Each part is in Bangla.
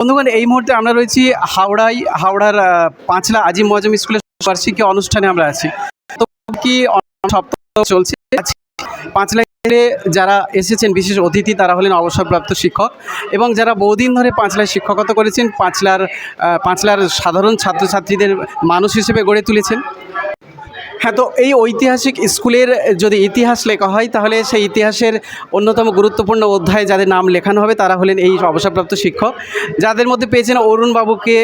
বন্ধুগণ, এই মুহূর্তে আমরা রয়েছি হাওড়ায় হাওড়ার পাঁচলা আজিম মজম স্কুলের বার্ষিকী অনুষ্ঠানে আমরা আছি। তো কি সপ্তাহ চলছে? পাঁচলা যারা এসেছেন, বিশেষ অতিথি, তারা হলেন অবসরপ্রাপ্ত শিক্ষক এবং যারা বহুদিন ধরে পাঁচলায় শিক্ষকতা করেছেন, পাঁচলার পাঁচলার সাধারণ ছাত্রছাত্রীদের মানুষ হিসেবে গড়ে তুলেছেন। হ্যাঁ তো এই ঐতিহাসিক স্কুলের যদি ইতিহাস লেখা হয়, তাহলে সেই ইতিহাসের অন্যতম গুরুত্বপূর্ণ অধ্যায়ে যাদের নাম লেখানো হবে, তারা হলেন এই অবসরপ্রাপ্ত শিক্ষক। যাদের মধ্যে পেয়েছেন অরুণবাবুকে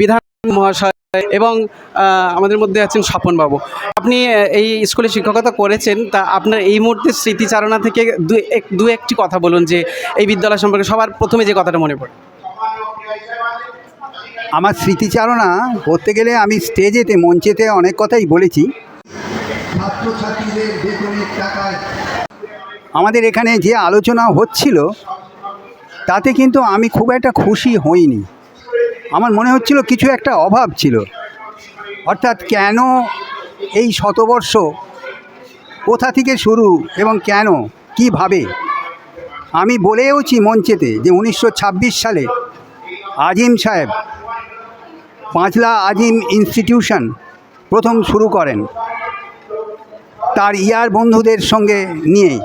বিধান মহাশয় এবং আমাদের মধ্যে আছেন স্বপন বাবু আপনি এই স্কুলে শিক্ষকতা করেছেন, তা আপনার এই মুহূর্তে স্মৃতিচারণা থেকে দু, এক দু একটি কথা বলুন যে, এই বিদ্যালয় সম্পর্কে সবার প্রথমে যে কথাটা মনে পড়ে। আমার স্মৃতিচারণা করতে গেলে আমি স্টেজেতে মঞ্চেতে অনেক কথাই বলেছি। আমাদের এখানে যে আলোচনা হচ্ছিল তাতে কিন্তু আমি খুব একটা খুশি হইনি। আমার মনে হচ্ছিল কিছু একটা অভাব ছিল। অর্থাৎ কেন এই শতবর্ষ কোথা থেকে শুরু এবং কেন কীভাবে? আমি বলেওছি মঞ্চেতে যে উনিশশো ছাব্বিশ সালে আজিম সাহেব পাঁচলা আজিম ইনস্টিটিউশন প্রথম শুরু করেন তার ইয়ার বন্ধুদের সঙ্গে নিয়েই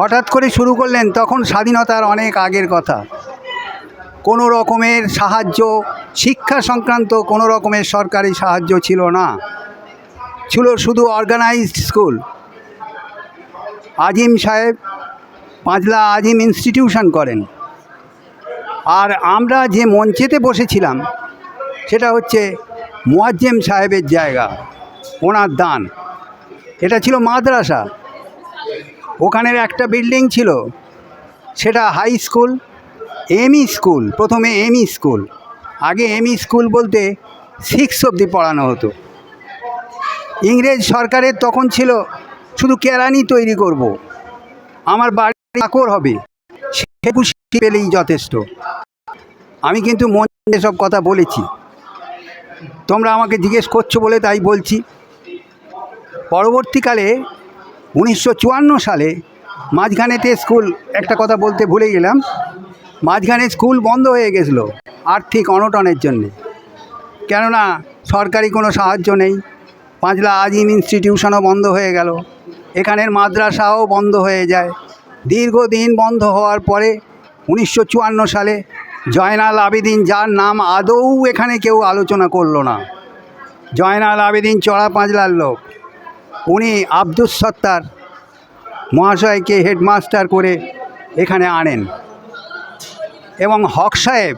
হঠাৎ করে শুরু করলেন তখন স্বাধীনতার অনেক আগের কথা। কোনো রকমের সাহায্য, শিক্ষা সংক্রান্ত কোনো রকমের সরকারি সাহায্য ছিল না। ছিল শুধু অর্গানাইজড স্কুল আজিম সাহেব পাঁচলা আজিম ইনস্টিটিউশন করেন। আর আমরা যে মঞ্চেতে বসেছিলাম সেটা হচ্ছে মোয়াজ্জেম সাহেবের জায়গা, ওনার দান। এটা ছিল মাদ্রাসা। ওখানের একটা বিল্ডিং ছিল, সেটা হাই স্কুল, এমই স্কুল, প্রথমে এমই স্কুল। আগে এমই স্কুল বলতে সিক্স অবধি পড়ানো হতো। ইংরেজ সরকারের তখন ছিল, শুধু কেরানি তৈরি করব। আমার বাড়ি চাকর হবে, সে খুশি পেলেই যথেষ্ট। আমি কিন্তু মনে সব কথা বলেছি। তোমরা আমাকে জিজ্ঞেস করছ বলে তাই বলছি। পরবর্তীকালে উনিশশো চুয়ান্ন সালে মাঝখানেতে স্কুল, একটা কথা বলতে ভুলে গেলাম, মাঝখানে স্কুল বন্ধ হয়ে গেছিল আর্থিক অনটনের জন্যে। কেননা সরকারি কোনো সাহায্য নেই, পাঁচলা আজিম ইনস্টিটিউশনও বন্ধ হয়ে গেল, এখানের মাদ্রাসাও বন্ধ হয়ে যায়। দীর্ঘদিন বন্ধ হওয়ার পরে উনিশশো চুয়ান্ন সালে জয়নাল আবেদিন, যার নাম আদৌ এখানে কেউ আলোচনা করল না। জয়নাল আবেদিন চড়া পাঁচলার লোক। উনি আব্দুস সত্তার মহাশয়কে হেডমাস্টার করে এখানে আনেন। এবং হক সাহেব,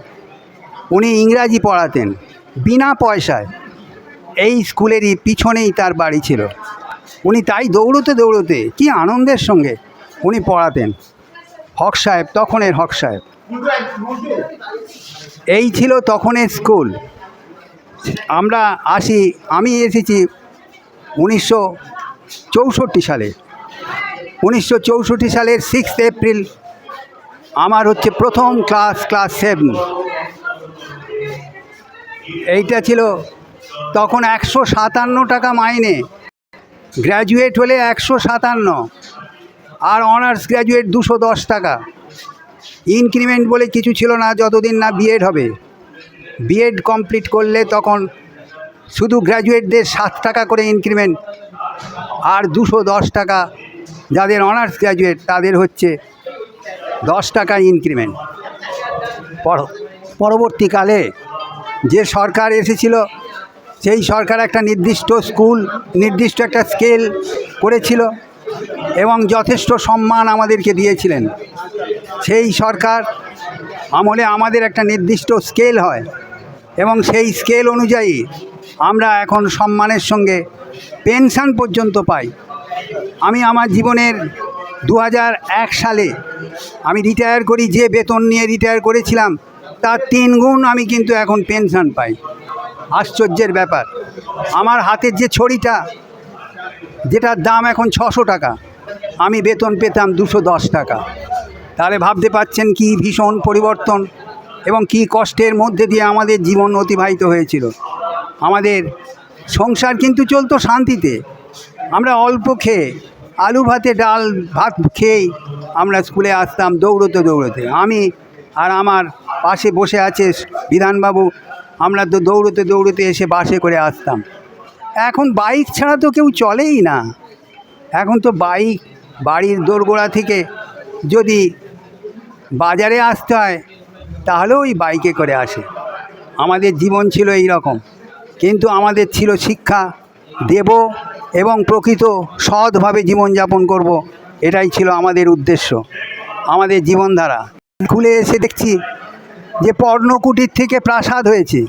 উনি ইংরাজি পড়াতেন, বিনা পয়সায়। এই স্কুলেরই পিছনেই তার বাড়ি ছিল। উনি তাই দৌড়তে দৌড়তে কি আনন্দের সঙ্গে উনি পড়াতেন। হক সাহেব, তখনের হক সাহেব। এই ছিল তখনের স্কুল। আমরা আসি, আমি এসেছি উনিশশো চৌষট্টি সালে। উনিশশো চৌষট্টি সালের সিক্স এপ্রিল আমার হচ্ছে প্রথম ক্লাস ক্লাস সেভেন এইটা ছিল তখন একশো সাতান্ন টাকা মাইনে। গ্র্যাজুয়েট হলে একশো সাতান্ন। আর অনার্স গ্র্যাজুয়েট দুশো দশ টাকা। ইনক্রিমেন্ট বলে কিছু ছিল না, যতদিন না বিএড হবে। বিএড কমপ্লিট করলে তখন শুধু গ্র্যাজুয়েটদের সাত টাকা করে ইনক্রিমেন্ট আর দুশো দশ টাকা যাদের অনার্স গ্র্যাজুয়েট তাদের হচ্ছে দশ টাকা ইনক্রিমেন্ট পর- পরবর্তীকালে যে সরকার এসেছিল, সেই সরকার একটা নির্দিষ্ট স্কুল নির্দিষ্ট একটা স্কেল করেছিল। এবং যথেষ্ট সম্মান আমাদেরকে দিয়েছিলেন। সেই সরকার আমলে আমাদের একটা নির্দিষ্ট স্কেল হয় এবং সেই স্কেল অনুযায়ী আমরা এখন সম্মানের সঙ্গে পেনশন পর্যন্ত পাই। আমি আমার জীবনের দু সালে আমি রিটায়ার করি, যে বেতন নিয়ে রিটায়ার করেছিলাম, তার তিন গুণ আমি কিন্তু এখন পেনশন পাই। আশ্চর্যের ব্যাপার। আমার হাতের যে ছড়িটা যেটার দাম এখন ছশো টাকা, আমি বেতন পেতাম দুশো দশ টাকা। তাহলে ভাবতে পাচ্ছেন কি ভীষণ পরিবর্তন এবং কি কষ্টের মধ্যে দিয়ে আমাদের জীবন অতিবাহিত হয়েছিল। আমাদের সংসার কিন্তু চলতো শান্তিতে। আমরা অল্প খেয়ে, আলু ভাতে ডাল ভাত খেয়েই আমরা স্কুলে আসতাম দৌড়তে দৌড়তে। আমি আর আমার পাশে বসে আছে বিধানবাবু, আমরা তো দৌড়তে দৌড়তে এসে বাসে করে আসতাম। এখন বাইক ছাড়া তো কেউ চলেই না। এখন তো বাইক বাড়ির দোরগোড়া থেকে যদি বাজারে আসতে হয়, তাহলেও ওই বাইকে করে আসে। আমাদের জীবন ছিল এই রকম। কিন্তু আমাদের ছিল শিক্ষা, দেব এবং প্রকৃত সৎভাবে জীবনযাপন করব, এটাই ছিল আমাদের উদ্দেশ্য, আমাদের জীবনধারা। খুলে এসে দেখছি যে পর্ণকুটির থেকে প্রাসাদ হয়েছে।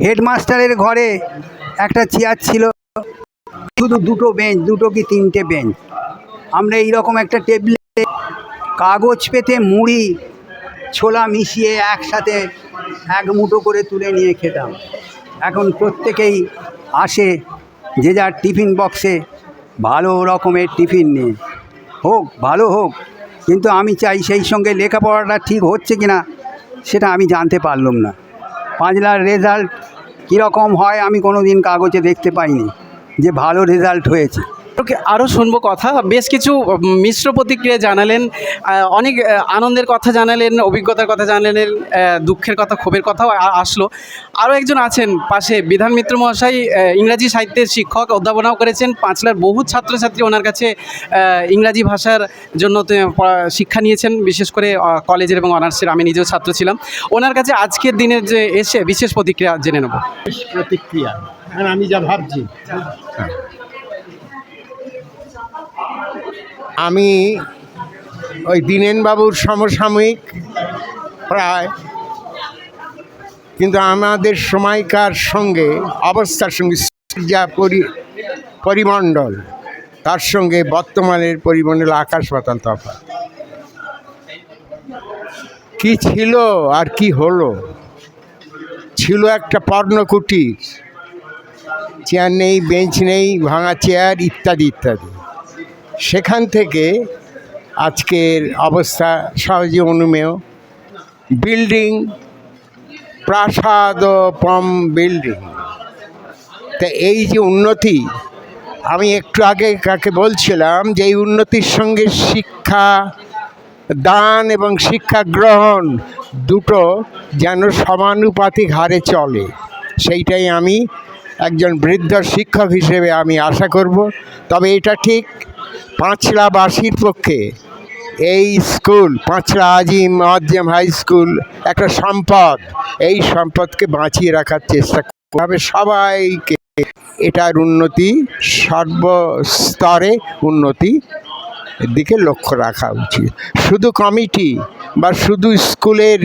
হেডমাস্টারের ঘরে একটা চেয়ার ছিল। শুধু দুটো বেঞ্চ, দুটো কি তিনটে বেঞ্চ। আমরা এইরকম একটা টেবিলে কাগজ পেতে মুড়ি, ছোলা মিশিয়ে একসাথে এক মুঠো করে তুলে নিয়ে খেতাম। এখন প্রত্যেকেই আসে যে যার টিফিন বক্সে ভালো রকমের টিফিন নিয়ে। হোক, ভালো হোক, কিন্তু আমি চাই সেই সঙ্গে লেখাপড়াটা ঠিক হচ্ছে কি না সেটা আমি জানতে পারলাম না। পাঁচলার রেজাল্ট কীরকম হয় আমি কোনো দিন কাগজে দেখতে পাইনি যে ভালো রেজাল্ট হয়েছে। আরও শুনব কথা। বেশ কিছু মিশ্র প্রতিক্রিয়া জানালেন অনেক আনন্দের কথা জানালেন অভিজ্ঞতার কথা জানালেন দুঃখের কথা ক্ষোভের কথাও আসলো। আরও একজন আছেন পাশে বিধান মিত্র মহাশয় ইংরাজি সাহিত্যের শিক্ষক অধ্যাপনাও করেছেন পাঁচলার বহু ছাত্রছাত্রী ওনার কাছে ইংরাজি ভাষার জন্য শিক্ষা নিয়েছেন বিশেষ করে কলেজের এবং অনার্সের আমি নিজেও ছাত্র ছিলাম। ওনার কাছে আজকের দিনের যে এসে বিশেষ প্রতিক্রিয়া জেনে নেব। প্রতিক্রিয়া আমি যা ভাবছি আমি ওই দীনেনবাবুর সমসাময়িক প্রায়, কিন্তু আমাদের সময়কার সঙ্গে, অবস্থার সঙ্গে যা পরি, পরিমণ্ডল, তার সঙ্গে বর্তমানের পরিমণ্ডল আকাশ পাতাল তফাৎ। কি ছিল আর কি হলো? ছিল একটা পর্ণকুটির, চেয়ার নেই, বেঞ্চ নেই, ভাঙা চেয়ার, ইত্যাদি ইত্যাদি। সেখান থেকে আজকের অবস্থা সহজে অনুমেয়। বিল্ডিং প্রাসাদপম বিল্ডিং। তা এই যে উন্নতি, আমি একটু আগে কাকে বলছিলাম যে এই উন্নতির সঙ্গে শিক্ষা, দান এবং শিক্ষা গ্রহণ দুটো যেন সমানুপাতিক হারে চলে। সেইটাই আমি একজন বৃদ্ধ শিক্ষক হিসেবে আমি আশা করব। তবে এটা ঠিক পাঁচলাবাসীর পক্ষে এই school Panchla Azim Moazzam high school একটা সম্পদ। এই সম্পদকে বাঁচিয়ে রাখার চেষ্টা করবে সবাইকে এটার উন্নতি, সর্বস্তরে উন্নতি দিকে লক্ষ্য রাখা উচিত। শুধু কমিটি বা শুধু স্কুলের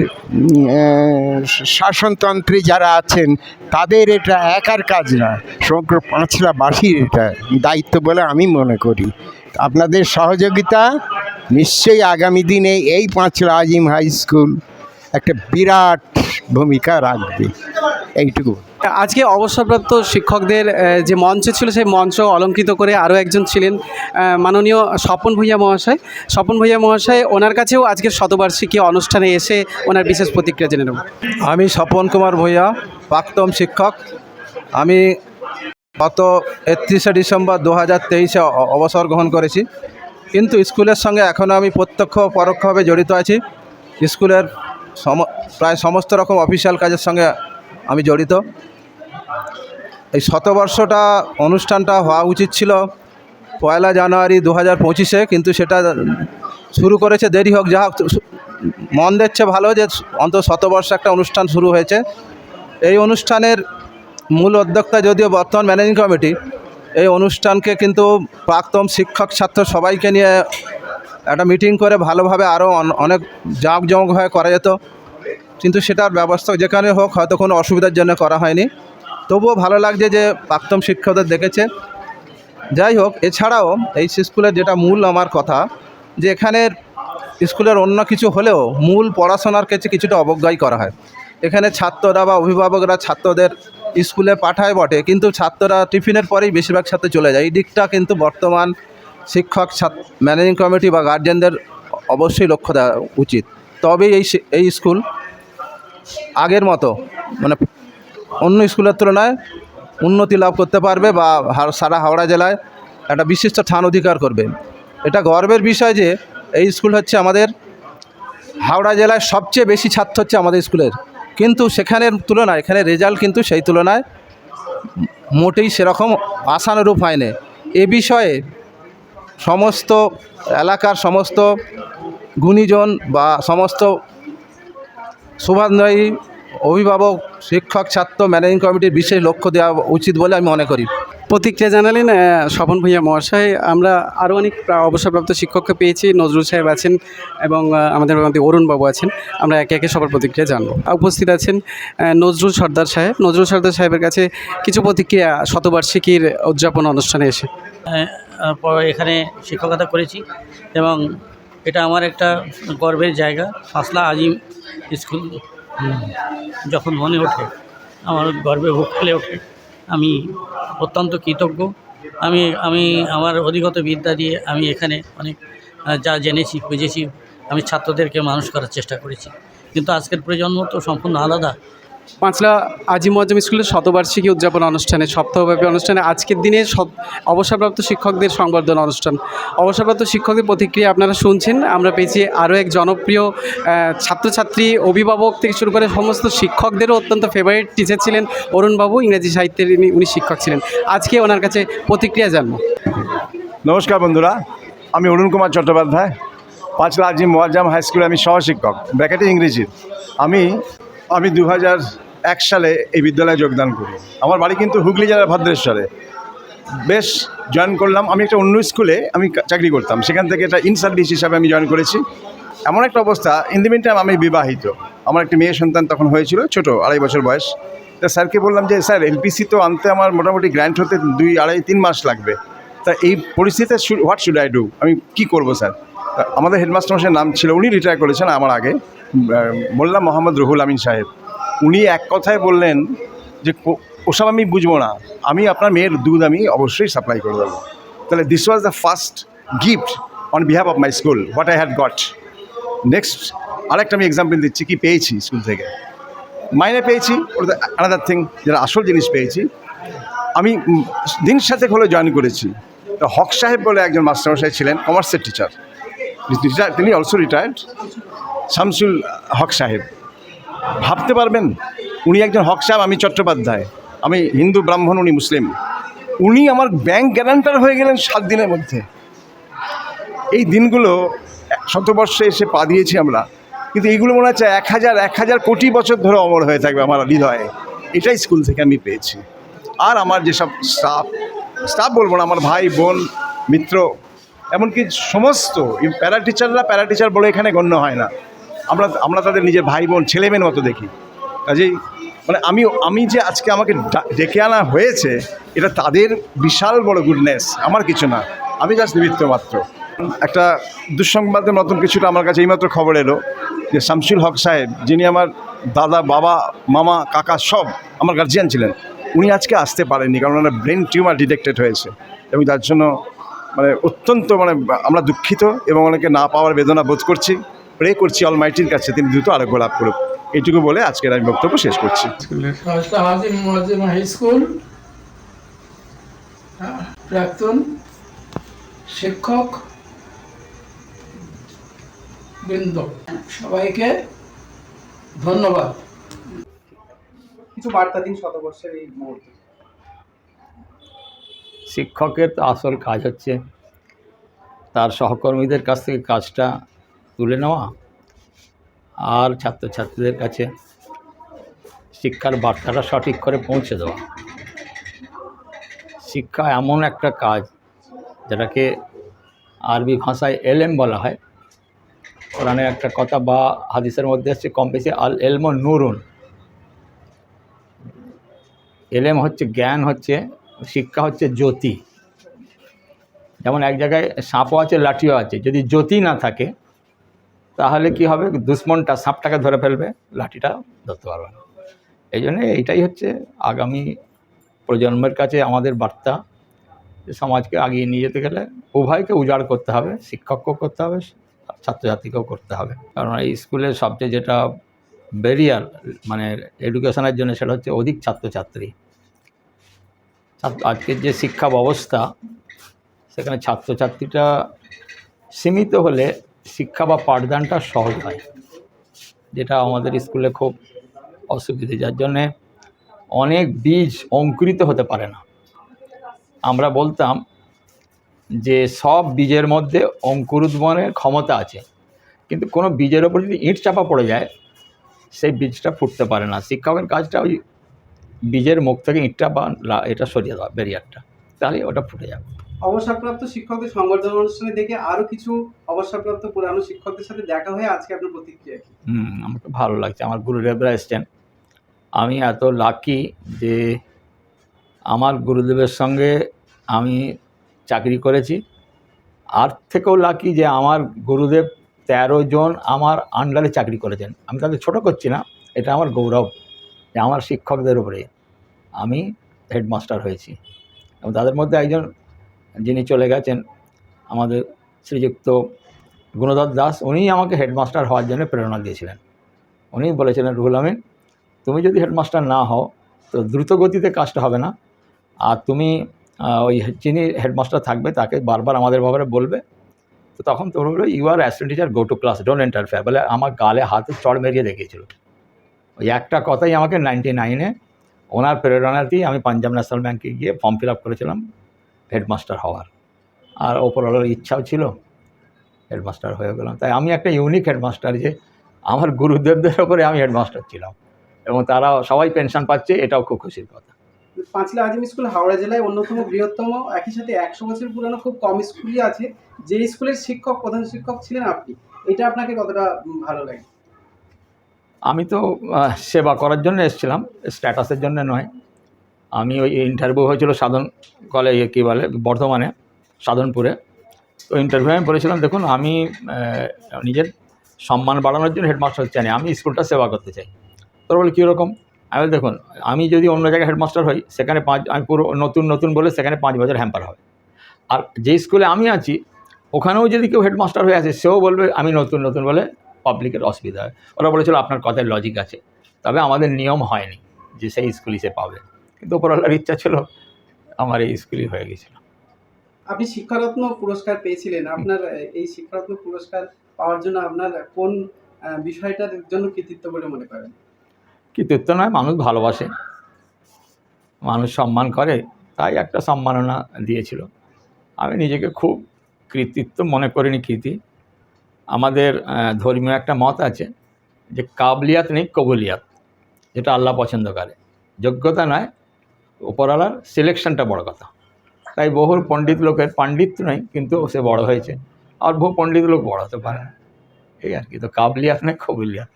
শাসনতন্ত্রে যারা আছেন, তাদের এটা একার কাজ না। সমগ্র পাঁচলাবাসীর এটা দায়িত্ব বলে আমি মনে করি। আপনাদের সহযোগিতা নিশ্চয়ই আগামী দিনে এই পাঁচলা আজিম হাই স্কুল একটা বিরাট ভূমিকা রাখবে। এইটুকু। আজকে অবসরপ্রাপ্ত শিক্ষকদের যে মঞ্চ ছিল সেই মঞ্চ অলঙ্কৃত করে আরও একজন ছিলেন মাননীয় স্বপন ভূঁইয়া মহাশয়। স্বপন ভূঁইয়া মহাশয়, ওনার কাছেও আজকের শতবার্ষিকী অনুষ্ঠানে এসে ওনার বিশেষ প্রতিক্রিয়া জেনে নেব। আমি স্বপন কুমার ভূঁইয়া, প্রাক্তন শিক্ষক। আমি গত একত্রিশে ডিসেম্বর দু হাজার তেইশে অবসর গ্রহণ করেছি। কিন্তু স্কুলের সঙ্গে এখনও আমি প্রত্যক্ষ পরোক্ষভাবে জড়িত আছি। স্কুলের সম, প্রায় সমস্ত রকম অফিসিয়াল কাজের সঙ্গে আমি জড়িত। এই শতবর্ষটা অনুষ্ঠানটা হওয়া উচিত ছিল পয়লা জানুয়ারি দু হাজার পঁচিশে, কিন্তু সেটা শুরু করেছে দেরি হোক, যা হোক মন দিচ্ছে ভালো যে অন্তত শতবর্ষ একটা অনুষ্ঠান শুরু হয়েছে। এই অনুষ্ঠানের মূল উদ্যোক্তা যদিও বর্তমান ম্যানেজিং কমিটি, এই অনুষ্ঠানকে কিন্তু প্রাক্তন শিক্ষক, ছাত্র সবাইকে নিয়ে একটা মিটিং করে ভালোভাবে আরও অনেক জাঁকজমকভাবে করা যেত। কিন্তু সেটার ব্যবস্থা যেখানে হোক, হয়তো কোনো অসুবিধার জন্য করা হয়নি। তবুও ভালো লাগছে যে প্রাক্তন শিক্ষকদের দেখেছে। যাই হোক, এছাড়াও এই স্কুলের যেটা মূল আমার কথা, যে এখানের স্কুলের অন্য কিছু হলেও মূল পড়াশোনার কাছে কিছুটা অবজ্ঞাই করা হয়। এখানে ছাত্ররা বা অভিভাবকরা ছাত্রদের স্কুলে পাঠায় বটে, কিন্তু ছাত্ররা টিফিনের পরেই বেশিরভাগ ছাত্র চলে যায়। এই দিকটা কিন্তু বর্তমান শিক্ষক ম্যানেজিং কমিটি বা গার্জেনদের অবশ্যই লক্ষ্য দেওয়া উচিত। তবেই এই এই স্কুল আগের মতো মানে অন্য স্কুলের তুলনায় উন্নতি লাভ করতে পারবে বা সারা হাওড়া জেলায় একটা বিশিষ্ট স্থান অধিকার করবে। এটা গর্বের বিষয় যে এই স্কুল হচ্ছে আমাদের হাওড়া জেলায় সবচেয়ে বেশি ছাত্র হচ্ছে আমাদের স্কুলের। কিন্তু সেখানের তুলনায়, এখানে রেজাল্ট কিন্তু সেই তুলনায় মোটেই সেরকম আশানুরূপ হয়নি। এ বিষয়ে সমস্ত এলাকার সমস্ত গুণীজন বা সমস্ত শুভান্বয়ী অভিভাবক শিক্ষক ছাত্র ম্যানেজিং কমিটির বিশেষ লক্ষ্য দেওয়া উচিত বলে আমি মনে করি। প্রতিক্রিয়া জানালেন স্বপন ভূঁইয়া মহাশয়। আমরা আরও অনেক অবসরপ্রাপ্ত শিক্ষককে পেয়েছি। নজরুল সাহেব আছেন এবং আমাদের মধ্যে অরুণবাবু আছেন। আমরা একে একে সবার প্রতিক্রিয়া জানব। উপস্থিত আছেন নজরুল সর্দার সাহেব। নজরুল সর্দার সাহেবের কাছে কিছু প্রতিক্রিয়া শতবার্ষিকীর উদযাপন অনুষ্ঠানে এসে। আহ, এখানে শিক্ষকতা করেছি এবং এটা আমার একটা গর্বের জায়গা। ফাসলা আজিম স্কুল যখন মনে ওঠে, আমার গর্বে বুক খেলে ওঠে, আমি অত্যন্ত কৃতজ্ঞ। আমি আমি আমার অধিগত বিদ্যা দিয়ে আমি এখানে অনেক যা জেনেছি, বুঝেছি, আমি ছাত্রদেরকে মানুষ করার চেষ্টা করেছি। কিন্তু আজকের প্রজন্ম তো সম্পূর্ণ আলাদা। পাঁচলা আজিম মজম স্কুলের শতবার্ষিকী উদযাপন অনুষ্ঠানে, সপ্তাহব্যাপী অনুষ্ঠানে। আজকের দিনে সব অবসরপ্রাপ্ত শিক্ষকদের সংবর্ধনা অনুষ্ঠান। অবসরপ্রাপ্ত শিক্ষকদের প্রতিক্রিয়া আপনারা শুনছেন। আমরা পেয়েছি আরও এক জনপ্রিয় ছাত্রছাত্রী, অভিভাবক থেকে শুরু করে সমস্ত শিক্ষকদেরও অত্যন্ত ফেভারিট টিচার ছিলেন অরুণবাবু, ইংরেজি সাহিত্যের উনি শিক্ষক ছিলেন। আজকে ওনার কাছে প্রতিক্রিয়া জানব। নমস্কার বন্ধুরা, আমি অরুণ কুমার চট্টোপাধ্যায়। পাঁচলা আজিম মোয়াজ্জাম হাই স্কুলে আমি সহশিক্ষক, ব্র্যাকেটে ইংরেজির আমি আমি দু এক সালে এই বিদ্যালয়ে যোগদান করি। আমার বাড়ি কিন্তু হুগলি জেলার ভদ্রেশ্বরে। বেশ জয়েন করলাম। আমি একটা অন্য স্কুলে আমি চাকরি করতাম। সেখান থেকে এটা ইন সার্ভিস হিসাবে আমি জয়েন করেছি। এমন একটা অবস্থা। ইন দি টাইম আমি বিবাহিত। আমার একটি মেয়ে সন্তান তখন হয়েছিল, ছোট, আড়াই বছর বয়স। তা স্যারকে বললাম যে, স্যার এলপিসি তো আনতে আমার মোটামুটি গ্র্যান্ট হতে দুই, আড়াই, তিন মাস লাগবে। তা এই পরিস্থিতিতে হোয়াট শুড আই ডু আমি কি করব, স্যার? আমাদের হেডমাস্টার মশাইয়ের নাম ছিল। উনি রিটায়ার করেছেন আমার আগে। মোল্লা মোহাম্মদ রুহুল আমিন সাহেব, উনি এক কথায় বললেন যে ওসব আমি বুঝব না, আমি আপনার মেয়ের দুধ আমি অবশ্যই সাপ্লাই করে দেবো। তাহলে this was the first gift on behalf of my school what I had got next আরেকটা আমি এক্সাম্পল দিচ্ছি, কি পেয়েছি স্কুল থেকে? মাইনে পেয়েছি, ওটা আলাদার থিং যেটা আসল জিনিস পেয়েছি। আমি দিন সাথে হলে জয়েন করেছি। তো হক সাহেব বলে একজন মাস্টারমশাই ছিলেন কমার্সের টিচার তিনি অলসো রিটায়ার্ড শামসুল হক সাহেব। ভাবতে পারবেন, উনি একজন হক সাহেব, আমি চট্টোপাধ্যায়। আমি হিন্দু, ব্রাহ্মণ, উনি মুসলিম। উনি আমার ব্যাংক গ্যারান্টার হয়ে গেলেন সাত দিনের মধ্যে। এই দিনগুলো শতবর্ষে এসে পা দিয়েছি আমরা। কিন্তু এইগুলো মনে হচ্ছে এক হাজার এক হাজার কোটি বছর ধরে অমর হয়ে থাকবে আমার হৃদয়ে। এটাই স্কুল থেকে আমি পেয়েছি। আর আমার যেসব স্টাফ স্টাফ বলব না, আমার ভাই, বোন, মিত্র, এমনকি সমস্ত প্যারা টিচাররা প্যারা টিচার বলে এখানে গণ্য হয় না। আমরা আমরা তাদের নিজের ভাই বোন, ছেলে মেয়ের মতো দেখি। কাজেই মানে আমি আমি যে আজকে আমাকে ডেকে আনা হয়েছে, এটা তাদের বিশাল বড় গুডনেস আমার কিছু না। আমি জাস্ট নিমিত্ত মাত্র। একটা দুঃসংবাদের মতন কিছুটা আমার কাছে এইমাত্র খবর এলো যে শামসুল হক সাহেব, যিনি আমার দাদা, বাবা, মামা, কাকা সব আমার গার্জিয়ান ছিলেন, উনি আজকে আসতে পারেননি কারণ ওনার ব্রেন টিউমার ডিটেক্টেড হয়েছে। এবং তার জন্য মানে অত্যন্ত মানে আমরা দুঃখিত এবং ওনাকে না পাওয়ার বেদনা বোধ করছি। প্রে করছি অলমাইটির কাছে তিনি দ্রুত আরোগ্য লাভ করুক। এইটুকু বলে আজকের আমি বক্তব্য শেষ করছি। স্কুল হ্যাঁ, প্রাক্তন শিক্ষক বৃন্দ সবাইকে ধন্যবাদ। কিছু বার্তা দিন শতবর্ষের এই মুহূর্তে। শিক্ষকের তো আসল কাজ হচ্ছে তার সহকর্মীদের কাছ থেকে কাজটা তুলে নেওয়া। আর ছাত্রছাত্রীদের কাছে শিক্ষার বার্তাটা সঠিক করে পৌঁছে দেওয়া। শিক্ষা এমন একটা কাজ যেটাকে আরবি ভাষায় এলেম বলা হয়। কোরআনের একটা কথা বা হাদিসের মধ্যে হচ্ছে কম বেশি আল এলম নুরুন। এলেম হচ্ছে জ্ঞান, হচ্ছে শিক্ষা, হচ্ছে জ্যোতি। যেমন এক জায়গায় সাপও আছে, লাঠিও আছে। যদি জ্যোতি না থাকে তাহলে কি হবে? দুশ্মনটা সাপটাকে ধরে ফেলবে, লাঠিটা ধরতে পারবে না। এই জন্যে এইটাই হচ্ছে আগামী প্রজন্মের কাছে আমাদের বার্তা যে সমাজকে আগিয়ে নিয়ে যেতে গেলে উভয়কে উজাড় করতে হবে, শিক্ষককেও করতে হবে, ছাত্রছাত্রীকেও করতে হবে। কারণ এই স্কুলের সবচেয়ে যেটা ব্যারিয়ার মানে এডুকেশনের জন্য সেটা হচ্ছে অধিক ছাত্রছাত্রী। আজকের যে শিক্ষা ব্যবস্থা, সেখানে ছাত্রছাত্রীটা সীমিত হলে শিক্ষা বা পাঠদানটা সহজ হয় যেটা আমাদের স্কুলে খুব অসুবিধে, যার জন্যে অনেক বীজ অঙ্কুরিত হতে পারে না। আমরা বলতাম যে সব বীজের মধ্যে অঙ্কুরোদ্গমের ক্ষমতা আছে, কিন্তু কোনো বীজের ওপর যদি ইঁট চাপা পড়ে যায়, সেই বীজটা ফুটতে পারে না। শিক্ষকের কাজটা ওই বীজের মুখ থেকে ইঁটটা বা এটা সরিয়ে দেওয়া ব্যারিয়ারটা তাহলে ওটা ফুটে যাবে। অবসরপ্রাপ্ত শিক্ষকদের সংবর্ধনা অনুষ্ঠানে দেখে আরও কিছু অবসরপ্রাপ্ত পুরানো শিক্ষকদের সাথে দেখা হয়ে আজকে আপনার প্রতিক্রিয়া কি? হুম, আমাকে ভালো লাগছে। আমার গুরুদেবরা এসছেন। আমি এত লাকি যে আমার গুরুদেবের সঙ্গে আমি চাকরি করেছি। আর থেকেও লাকি যে আমার গুরুদেব তেরো জন আমার আন্ডারে চাকরি করেছেন। আমি তাদের ছোট করছি না, এটা আমার গৌরব যে আমার শিক্ষকদের উপরে আমি হেডমাস্টার হয়েছি। এবং তাদের মধ্যে একজন যিনি চলে গেছেন, আমাদের শ্রীযুক্ত গুণধর দাস, উনিই আমাকে হেডমাস্টার হওয়ার জন্য প্রেরণা দিয়েছিলেন। উনি বলেছিলেন, রুহুল আমিন, তুমি যদি হেডমাস্টার না হও, তো দ্রুত গতিতে কাজটা হবে না। আর তুমি ওই যিনি হেডমাস্টার থাকবে, তাকে বারবার আমাদের ব্যাপারে বলবে। তো তখন তোর বলবে you are assistant teacher go to class don't interfere বলে, আমার গালে হাতে চড় মেরিয়ে দেখিয়েছিল। ওই একটা কথাই আমাকে নাইনটি নাইনে ওনার প্রেরণাতেই আমি পাঞ্জাব ন্যাশনাল ব্যাঙ্কে গিয়ে ফর্ম ফিল আপ করেছিলাম। হেডমাস্টার হওয়ার। আর ওপরওয়ালার ইচ্ছাও ছিল হেডমাস্টার হয়ে গেলাম। তাই আমি একটা ইউনিক হেডমাস্টার যে আমার গুরুদেবদের ওপরে আমি হেডমাস্টার ছিলাম। এবং তারা সবাই পেনশন পাচ্ছে এটাও খুব খুশির কথা। পাঁচলা আজিম স্কুল হাওড়া জেলায় অন্যতম বৃহত্তম একই সাথে একশো বছর পুরানো খুব কম স্কুলই আছে যে স্কুলের শিক্ষক প্রধান শিক্ষক ছিলেন আপনি। এটা আপনাকে কতটা ভালো লাগে? আমি তো সেবা করার জন্য এসেছিলাম স্ট্যাটাসের জন্য নয়। আমি ওই ইন্টারভিউ হয়েছিল সাধন কলেজ কী বলে, বর্ধমানে, সাধনপুরে। তো ইন্টারভিউ আমি বলেছিলাম, দেখুন, আমি নিজের সম্মান বাড়ানোর জন্য হেডমাস্টার চাই আমি স্কুলটা সেবা করতে চাই। তোর বলে কীরকম আমি দেখুন, আমি যদি অন্য জায়গায় হেডমাস্টার হই, সেখানে পাঁচ, আমি পুরো নতুন নতুন বলে সেখানে পাঁচ বছর হ্যাম্পার হবে। আর যে স্কুলে আমি আছি, ওখানেও যদি কেউ হেডমাস্টার হয়ে আছে সেও বলবে, আমি নতুন নতুন বলে পাবলিকের অসুবিধা হয়। ওরা বলেছিল, আপনার কথায় লজিক আছে। তবে আমাদের নিয়ম হয়নি যে সেই স্কুলই সে পাবে। কিন্তু ওপরওয়ালার ইচ্ছা ছিল আমার এই স্কুলই হয়ে গেছিল। আপনি শিক্ষারত্ন পুরস্কার পেয়েছিলেন আপনার এই শিক্ষারত্ন পুরস্কার পাওয়ার জন্য আপনার কোন বিষয়টার জন্য কৃতিত্ব বলে মনে করেন? কৃতিত্ব নয় মানুষ ভালোবাসে। মানুষ সম্মান করে তাই একটা সম্মাননা দিয়েছিল। আমি নিজেকে খুব কৃতিত্ব মনে করিনি কৃতি। আমাদের ধর্মীয় একটা মত আছে যে কাবলিয়াত নেই কবুলিয়াত যেটা আল্লাহ পছন্দ করে। যোগ্যতা নয় উপরওয়ালার সিলেকশনটা বড় কথা। তাই বহু পণ্ডিত লোকের পাণ্ডিত্য নেই কিন্তু সে বড় হয়েছে। আর বহু পণ্ডিত লোক বড় হতে পারে। না এই আর কি তো কাবলিয়াত নেই কবুলিয়াত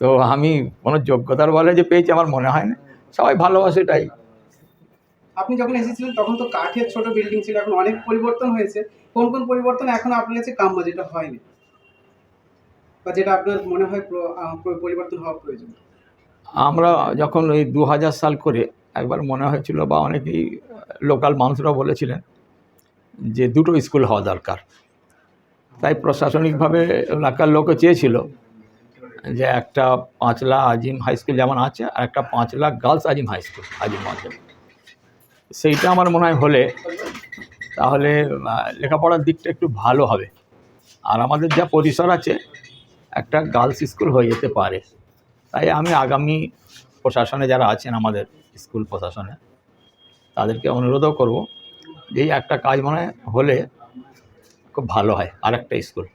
তো আমি কোনো যোগ্যতার বলে যে পেয়েছি আমার মনে হয় না। সবাই ভালোবাসে এটাই আপনি যখন এসেছিলেন তখন তো কাঠের ছোট বিল্ডিং ছিল এখন অনেক পরিবর্তন হয়েছে। কোন কোন পরিবর্তন এখন আপনার কাছে কাম্য যেটা হয়নি? বা যেটা আপনার মনে হয় পরিবর্তন হওয়া প্রয়োজন? আমরা যখন ওই দু হাজার সাল করে একবার মনে হয়েছিল বা অনেকেই, লোকাল মানুষরা বলেছিলেন যে দুটো স্কুল হওয়া দরকার। তাই প্রশাসনিকভাবে এলাকার লোকও চেয়েছিল যে একটা পাঁচলা আজিম হাই স্কুল যেমন আছে, আর একটা Panchla girls Azim high school, Azim মঞ্চল সেইটা আমার মনে হয় হলে তাহলে লেখাপড়ার দিকটা একটু ভালো হবে। আর আমাদের যা পরিসর আছে, একটা গার্লস স্কুল হয়ে যেতে পারে। তাই আমি আগামী প্রশাসনে যারা আছেন আমাদের স্কুল প্রশাসনে, তাদেরকে অনুরোধও করব যে একটা কাজ মনে হলে খুব ভালো হয়, আরেকটা স্কুল।